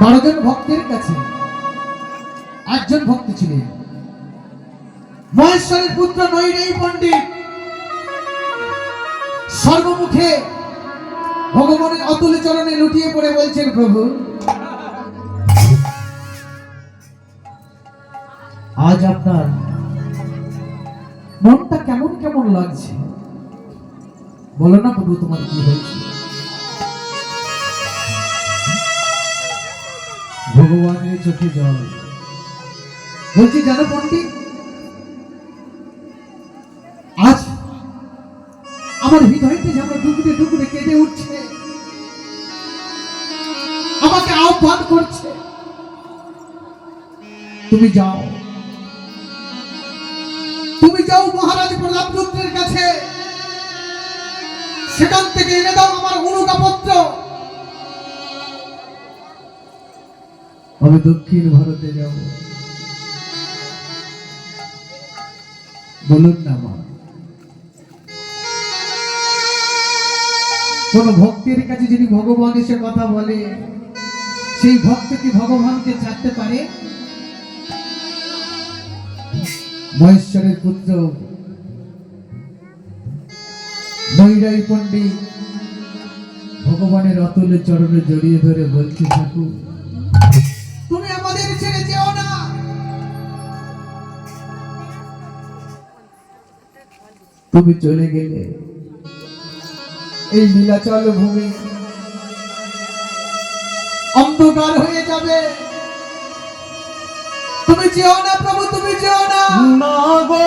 বারো জন ভক্তের কাছে একজন ভক্ত ছিলেন। মহেশ্বরের পুত্র নৈরেই পণ্ডিত। সর্বমুখে ভগবানের অতুল চরণে লুটিয়ে পড়ে বলছেন প্রভু, আজ আপনার মনটা কেমন কেমন লাগছে? বলো না প্রভু, তোমার কি হয়েছে? ভগবানের চোখে জল। বলছি, জানো পণ্ডিত, আজ আমার হৃদয়টা যেন ডুকরে ডুকরে কেঁদে উঠছে, আমাকে আহ্বান করছে, তুমি যাও। তুমি যাও মহারাজ প্রতাপরুদ্রের কাছে, সেখান থেকে এনে দাও আমার অনুকাপত্র আমি দক্ষিণ ভারতে যাব। বলুন না, মা। কোন ভক্তের কাছে যদি ভগবান এসে কথা বলে, সেই ভক্ত কি ভগবানকে ছাড়তে পারে? মহেশ্বরের পুত্র, নৈরাই পণ্ডিত, ভগবানের অতুল চরণে জড়িয়ে ধরে বলছে, ঠাকুর। ছেড়ে যেও না। তুমি চলে গেলে এই নীলাচল ভূমি অন্ধকার হয়ে যাবে। তুমি যেও না প্রভু, তুমি যেও না গো।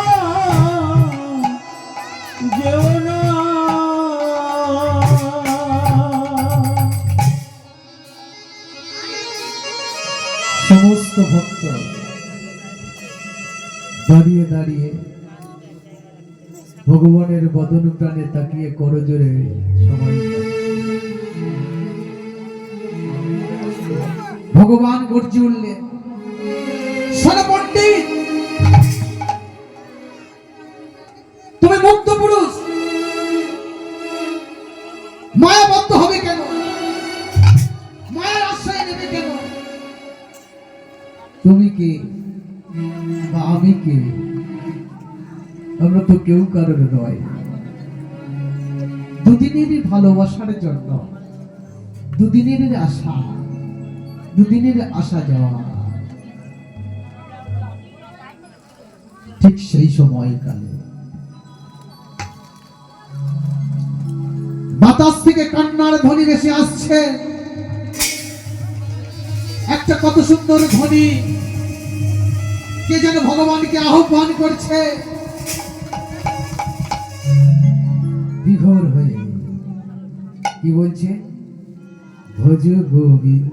ভক্ত দাঁড়িয়ে দাঁড়িয়ে ভগবানের বদন প্রাণে তাকিয়ে করজোরে সময় ভগবান গর্জি উঠলেন শোনো তুমি কে? বা আমি কে? আমরা তো কেউ কারোর নয়। দুদিনেরই ভালোবাসার জন্য দুদিনের আশা, দুদিনের আসা যাওয়া ঠিক সেই সময়কালে। বাতাস থেকে কান্নার ধ্বনি ভেসে আসছে। একটা কত সুন্দর ধ্বনি। কে যেন ভগবানকে আহ্বান করছে। বিঘর হয়ে কি বলছে? ভজ গোবিন্দ।